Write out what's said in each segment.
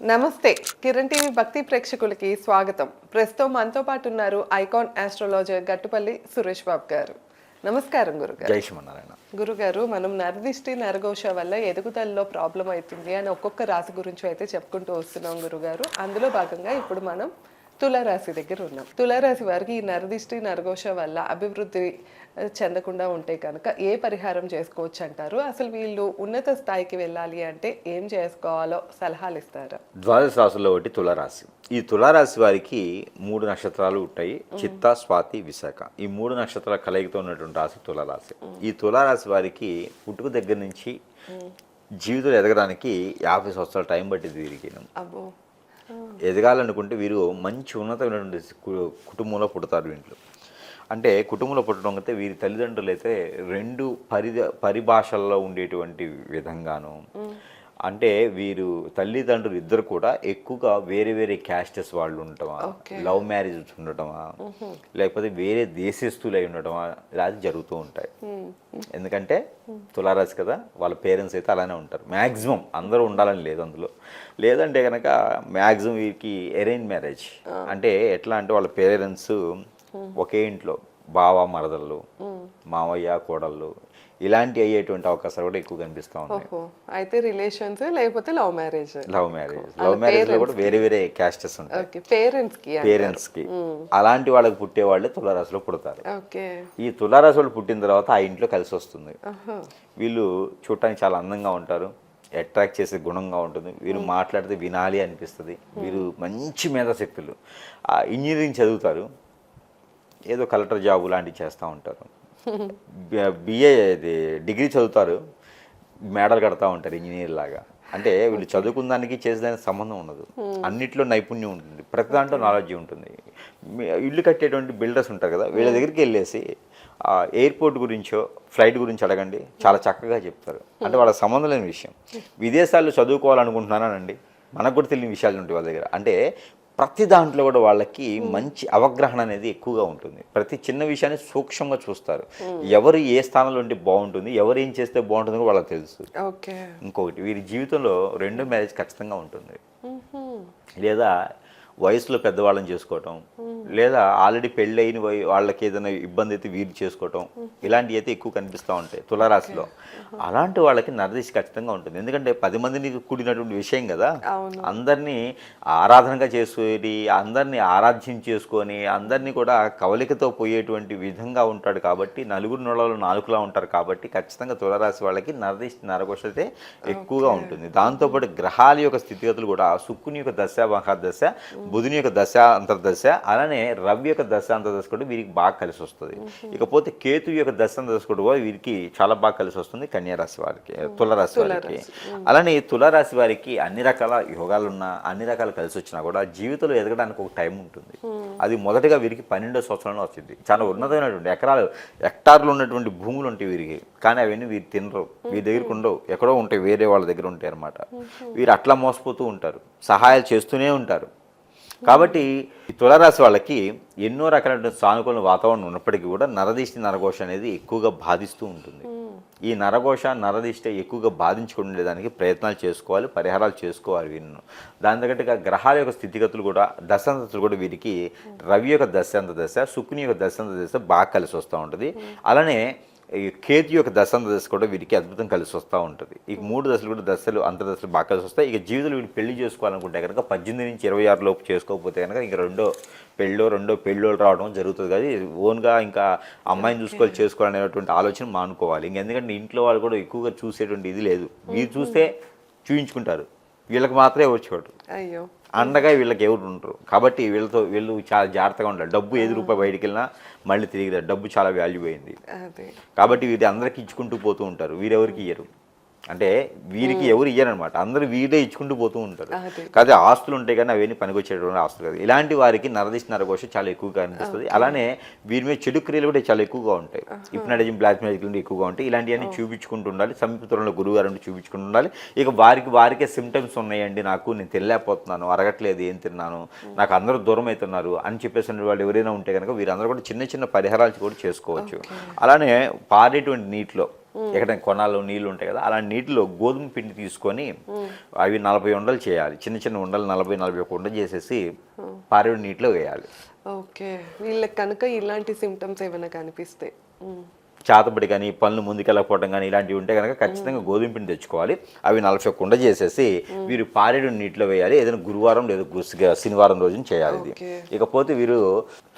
నమస్తే. కిరణ్ టీవీ భక్తి ప్రేక్షకులకి స్వాగతం. ప్రస్తుతం మనతో పాటు ఉన్నారు ఐకాన్ ఆస్ట్రాలజర్ గట్టుపల్లి సురేష్ బాబు గారు. నమస్కారం గురుగారు. జై శ్రీమన్నారాయణ. గురుగారు మనం నరదిష్టి నరఘోష వల్ల ఎదుగుదలలో ప్రాబ్లం అవుతుంది అని ఒక్కొక్క రాశి గురించి అయితే చెప్పుకుంటూ వస్తున్నాం గురుగారు. అందులో భాగంగా ఇప్పుడు మనం తులారాశి దగ్గర ఉన్నాం. తులారాశి వారికి ఈ నరదిష్టి నరఘోష వల్ల అభివృద్ధి చెందకుండా ఉంటే కనుక ఏ పరిహారం చేసుకోవచ్చు అంటారు? అసలు వీళ్ళు ఉన్నత స్థాయికి వెళ్ళాలి అంటే ఏం చేసుకోవాలో సలహాలు ఇస్తారా? ద్వాదశ రాశుల్లో ఒకటి తులారాశి. ఈ తులారాశి వారికి మూడు నక్షత్రాలు ఉంటాయి. చిత్త స్వాతి విశాఖ. ఈ మూడు నక్షత్రాల కలయికతో ఉన్నటువంటి రాశి తులారాశి. ఈ తులారాశి వారికి పుట్టుక దగ్గర నుంచి జీవితంలో ఎదగడానికి యాభై సంవత్సరాల టైం పట్టింది వీరికి అబ్బో. ఎదగాలనుకుంటే వీరు మంచి ఉన్నతమైనటువంటి కు- కుటుంబంలో పుడతారు వీంట్లో. అంటే కుటుంబంలో పుట్టడం అయితే వీరి తల్లిదండ్రులు అయితే రెండు పరి పరిభాషల్లో ఉండేటువంటి విధంగాను అంటే వీరు తల్లిదండ్రులు ఇద్దరు కూడా ఎక్కువగా వేరే వేరే క్యాస్టెస్ వాళ్ళు ఉండటమా. Love marriage ఉండటమా? లేకపోతే వేరే దేశస్తులు అయి ఉండటమా? ఇలా జరుగుతూ ఉంటాయి. ఎందుకంటే తులారాశి కదా వాళ్ళ పేరెంట్స్ అయితే అలానే ఉంటారు. మ్యాక్సిమం అందరూ ఉండాలని లేదు అందులో. లేదంటే కనుక మ్యాక్సిమం వీరికి అరేంజ్ మ్యారేజ్. అంటే ఎట్లా అంటే వాళ్ళ పేరెంట్స్ ఒకే ఇంట్లో బావ మరదళ్ళు మావయ్య కోడళ్ళు ఇలాంటి అయ్యేటువంటి అవకాశాలు కూడా ఎక్కువ కనిపిస్తూ ఉన్నాయి. అయితే రిలేషన్స్ లేకపోతే love marriage love marriage love మ్యారేజ్లో కూడా వేరే వేరే క్యాస్టెస్ ఉంటాయి. పేరెంట్స్కి పేరెంట్స్కి. అలాంటి వాళ్ళకి పుట్టే వాళ్ళే తులారాశిలో పుడతారు. ఓకే ఈ తులారాశి వాళ్ళు పుట్టిన తర్వాత ఆ ఇంట్లో కలిసి వస్తుంది. వీళ్ళు చూడటానికి చాలా అందంగా ఉంటారు. అట్రాక్ట్ చేసే గుణంగా ఉంటుంది. వీరు మాట్లాడితే వినాలి అనిపిస్తుంది. వీరు మంచి మేధాశక్తులు. ఇంజనీరింగ్ చదువుతారు. ఏదో కలెక్టర్ జాబు లాంటివి చేస్తూ ఉంటారు. బిఏ డిగ్రీ చదువుతారు మేడలు కడతా ఉంటారు ఇంజనీర్ లాగా. అంటే వీళ్ళు చదువుకున్న దానికి చేసేదానికి సంబంధం ఉండదు. అన్నిట్లో నైపుణ్యం ఉంటుంది. ప్రతి దాంట్లో నాలెడ్జ్ ఉంటుంది. ఇల్లు కట్టేటువంటి బిల్డర్స్ ఉంటారు కదా వీళ్ళ దగ్గరికి వెళ్ళేసి ఎయిర్పోర్ట్ గురించో ఫ్లైట్ గురించి అడగండి. చాలా చక్కగా చెప్తారు. అంటే వాళ్ళ సంబంధం లేని విషయం. విదేశాల్లో చదువుకోవాలనుకుంటున్నానండి మనకు కూడా తెలియని విషయాలు ఉంటాయి వాళ్ళ దగ్గర. అంటే ప్రతి దాంట్లో కూడా వాళ్ళకి మంచి అవగాహన అనేది ఎక్కువగా ఉంటుంది. ప్రతి చిన్న విషయాన్ని సూక్ష్మంగా చూస్తారు. ఎవరు ఏ స్థానంలో ఉంటే బాగుంటుంది ఎవరు ఏం చేస్తే బాగుంటుందో కూడా వాళ్ళకి తెలుసు. ఓకే. ఇంకొకటి వీరి జీవితంలో రెండో మ్యారేజ్ ఖచ్చితంగా ఉంటుంది. లేదా వయసులో పెద్దవాళ్ళని చేసుకోవటం లేదా ఆల్రెడీ పెళ్ళైన వాళ్ళకి ఏదైనా ఇబ్బంది అయితే వీరు చేసుకోవటం ఇలాంటివి అయితే ఎక్కువ కనిపిస్తూ ఉంటాయి తులారాశిలో. అలాంటి వాళ్ళకి నరదిశ ఖచ్చితంగా ఉంటుంది. ఎందుకంటే పది మందిని కూడినటువంటి విషయం కదా. అందరినీ ఆరాధనగా చేసుకొని అందరినీ ఆరాధ్యం చేసుకొని అందరినీ కూడా కవలికతో పోయేటువంటి విధంగా ఉంటాడు కాబట్టి నలుగురు నొడలు నాలుగులా ఉంటారు కాబట్టి ఖచ్చితంగా తులరాశి వాళ్ళకి నరదిశ నరకోశ అయితే ఎక్కువగా ఉంటుంది. దాంతోపాటు గ్రహాల యొక్క స్థితిగతులు కూడా శుక్రుని యొక్క దశ మహాదశ బుధుని యొక్క దశ అంతర్దశ అలానే రవి యొక్క దశ అంతర్దశ కూడా వీరికి బాగా కలిసి వస్తుంది. ఇకపోతే కేతు యొక్క దశ అంతర్దశ కూడా వీరికి చాలా బాగా కలిసి వస్తుంది కన్యారాశి వారికి తులరాశి వారికి. అలానే తులారాశి వారికి అన్ని రకాల యోగాలు ఉన్నా అన్ని రకాలు కలిసి వచ్చినా కూడా జీవితంలో ఎదగడానికి ఒక టైం ఉంటుంది. అది మొదటగా వీరికి పన్నెండో సంవత్సరంలో వచ్చింది. చాలా ఉన్నతమైనటువంటి ఎకరాలు హెక్టార్లు ఉన్నటువంటి భూములు ఉంటాయి వీరికి. కానీ అవన్నీ వీరు తినరు. వీరి దగ్గరికి ఉండవు. ఎక్కడో ఉంటాయి వేరే వాళ్ళ దగ్గర ఉంటాయి అనమాట వీరు అట్లా మోసపోతూ ఉంటారు. సహాయాలు చేస్తూనే ఉంటారు. కాబట్టి తులారాశి వాళ్ళకి ఎన్నో రకాలైన సానుకూల వాతావరణం ఉన్నప్పటికీ కూడా నరదిష్టి నరఘోష అనేది ఎక్కువగా బాధిస్తూ ఉంటుంది. ఈ నరఘోష నరదిష్ట ఎక్కువగా బాధించకుండా ఉండేదానికి ప్రయత్నాలు చేసుకోవాలి పరిహారాలు చేసుకోవాలి వీరిని దాని తగ్గట్టుగా గ్రహాల యొక్క స్థితిగతులు కూడా దశాంతలు కూడా వీరికి రవి యొక్క దశాంత దశ శుక్రుని యొక్క దశాంత దశ బాగా కలిసి వస్తూ ఉంటుంది. అలానే ఈ కేతు యొక్క దశంత దశ కూడా వీరికి అద్భుతం కలిసి వస్తూ ఉంటుంది. ఈ మూడు దశలు కూడా దశలు అంతర్దశలు బాగా కలిసి వస్తాయి. ఇక జీవితంలో వీళ్ళు పెళ్ళి చేసుకోవాలనుకుంటే కనుక పద్దెనిమిది నుంచి ఇరవై ఆరు లోపు చేసుకోకపోతే కనుక ఇంక రెండో పెళ్ళో రెండో పెళ్ళోళ్ళు రావడం జరుగుతుంది. కానీ ఓన్గా ఇంకా అమ్మాయిని చూసుకోవాలి చేసుకోవాలనేటువంటి ఆలోచన మానుకోవాలి. ఇంక ఎందుకంటే ఇంట్లో వాళ్ళు కూడా ఎక్కువగా చూసేటువంటి ఇది లేదు. వీరు చూస్తే చూయించుకుంటారు. వీళ్ళకి మాత్రమే వచ్చేవాడు అయ్యో. అండగా వీళ్ళకి ఎవరు ఉండరు. కాబట్టి వీళ్ళతో వీళ్ళు చాలా జాగ్రత్తగా ఉండాలి. డబ్బు ఏది రూపాయి బయటికి వెళ్ళినా మళ్ళీ తిరిగి. డబ్బు చాలా వాల్యూ అయింది కాబట్టి వీరి అందరికి ఇచ్చుకుంటూ పోతూ ఉంటారు. వీరెవరికి ఇయ్యరు? అంటే వీరికి ఎవరు ఇయ్యరనమాట అందరూ వీరే ఇచ్చుకుంటూ పోతూ ఉంటారు. కాదు ఆస్తులు ఉంటాయి కానీ అవన్నీ పనికొచ్చేటువంటి ఆస్తులు కాదు. ఇలాంటి వారికి నరదిష్టి నరఘోష చాలా ఎక్కువగా అనిపిస్తుంది. అలానే వీరి మీద చెడు క్రియలు కూడా చాలా ఎక్కువగా ఉంటాయి. ఇప్నడిజం బ్లాక్ మ్యాజిక్ నుండి ఎక్కువగా ఉంటాయి. ఇలాంటివన్నీ చూపించుకుంటూ ఉండాలి. సమీపంలో గురువు గారు చూపించుకుంటూ ఉండాలి. ఇక వారికి వారికే సిమ్టమ్స్ ఉన్నాయండి. నాకు నేను తెలియకపోతున్నాను అరగట్లేదు. ఏం తిన్నాను? నాకు అందరూ దూరం అవుతున్నారు అని చెప్పేసి వాళ్ళు ఎవరైనా ఉంటే కనుక వీరందరూ కూడా చిన్న చిన్న పరిహారాలు కూడా చేసుకోవచ్చు. అలానే పారేటువంటి నీటిలో ఎక్కడైనా కొనాలు నీళ్ళు ఉంటాయి కదా అలాంటి నీటిలో గోధుమ పిండి తీసుకొని అవి నలభై ఉండలు చేయాలి. చిన్న చిన్న ఉండలు నలభై నలభై ఒక ఉండ చేసేసి పారేడు నీటిలో వేయాలి. ఓకే. వీళ్ళకి కనుక ఇలాంటి సిమ్టమ్స్ ఏమైనా కనిపిస్తే ఉమ్. చాతబడి కానీ పనులు ముందుకెళ్ళకపోవడం కానీ ఇలాంటివి ఉంటే కనుక ఖచ్చితంగా గోధుమ పిండి తెచ్చుకోవాలి. అవి నలభై ఉండ చేసేసి వీరు పారేడు నీటిలో వేయాలి. ఏదైనా గురువారం లేదా శనివారం రోజున చేయాలి ఇది. ఇకపోతే వీరు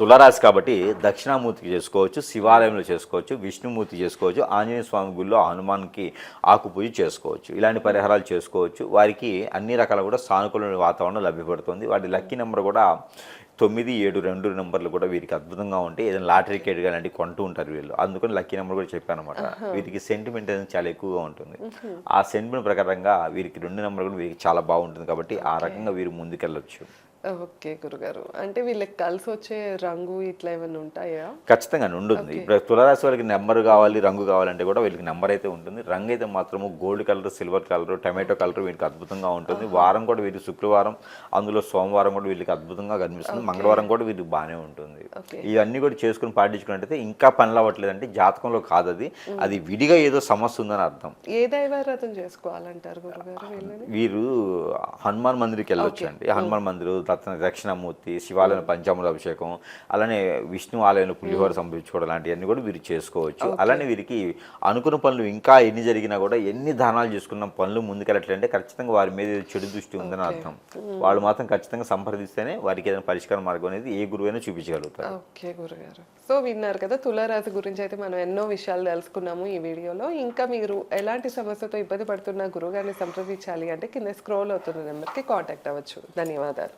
తులరాశి కాబట్టి దక్షిణామూర్తికి చేసుకోవచ్చు శివాలయంలో చేసుకోవచ్చు విష్ణుమూర్తి చేసుకోవచ్చు ఆంజనేయ స్వామి గుళ్ళో హనుమాన్కి ఆకు పూజ చేసుకోవచ్చు. ఇలాంటి పరిహారాలు చేసుకోవచ్చు. వారికి అన్ని రకాల కూడా సానుకూల వాతావరణం లభ్యపడుతుంది. వాటి లక్కీ నెంబర్ కూడా తొమ్మిది ఏడు రెండు నెంబర్లు కూడా వీరికి అద్భుతంగా ఉంటాయి ఏదైనా లాటరీ టికెట్ కానీ కొంటూ ఉంటారు వీళ్ళు. అందుకని లక్కీ నెంబర్ కూడా చెప్పాను అనమాట వీరికి సెంటిమెంట్ అనేది చాలా ఎక్కువగా ఉంటుంది. ఆ సెంటిమెంట్ ప్రకారంగా వీరికి రెండు నెంబర్ కూడా వీరికి చాలా బాగుంటుంది కాబట్టి ఆ రకంగా వీరు ముందుకెళ్ళొచ్చు. ఓకే గురుగారు. అంటే వీళ్ళకి కలిసి వచ్చే రంగు ఇట్లా ఏమైనా ఉంటాయా? ఖచ్చితంగా ఉంటుంది. ఇప్పుడు తులరాశి వారికి నెంబర్ కావాలి రంగు కావాలంటే కూడా వీళ్ళకి నెంబర్ అయితే ఉంటుంది. రంగు అయితే మాత్రము gold colour silver colour tomato colour వీళ్ళకి అద్భుతంగా ఉంటుంది. వారం కూడా వీరికి శుక్రవారం అందులో సోమవారం కూడా వీళ్ళకి అద్భుతంగా కనిపిస్తుంది. మంగళవారం కూడా వీరికి బాగానే ఉంటుంది. ఇవన్నీ కూడా చేసుకుని పాటించుకున్నట్టయితే ఇంకా పనులు అవ్వట్లేదు అంటే జాతకంలో కాదు అది అది విడిగా ఏదో సమస్య ఉందని అర్థం. ఏ దైవారాధన చేసుకోవాలంటారు వీరు హనుమాన్ మందిరికి వెళ్ళొచ్చు అండి హనుమాన్ మందిరు దత్త దక్షిణామూర్తి శివాలయం పంచామృత అభిషేకం అలానే విష్ణు ఆలయంలో పులిహోర సంపించుకోవడం లాంటివన్నీ కూడా వీరు చేసుకోవచ్చు. అలానే వీరికి అనుకున్న పనులు ఇంకా ఎన్ని జరిగినా కూడా ఎన్ని దానాలు చేసుకున్న పనులు ముందుకెళ్ళట్లంటే ఖచ్చితంగా వారి మీద చెడు దృష్టి ఉందని అర్థం. వాళ్ళు మాత్రం ఖచ్చితంగా సంప్రదిస్తేనే వారికి ఏదైనా పరిష్కార మార్గం అనేది ఏ గురువైనా చూపించగలుగుతారు. ఓకే గురుగారు. సో విన్నారు కదా తులారాశి గురించి అయితే మనం ఎన్నో విషయాలు తెలుసుకున్నాము ఈ వీడియోలో. ఇంకా మీరు ఎలాంటి సమస్యతో ఇబ్బంది పడుతున్న గురుగారిని సంప్రదించాలి అంటే కింద స్క్రోల్ అవుతున్న నెంబర్కి కాంటాక్ట్ అవ్వచ్చు. ధన్యవాదాలు.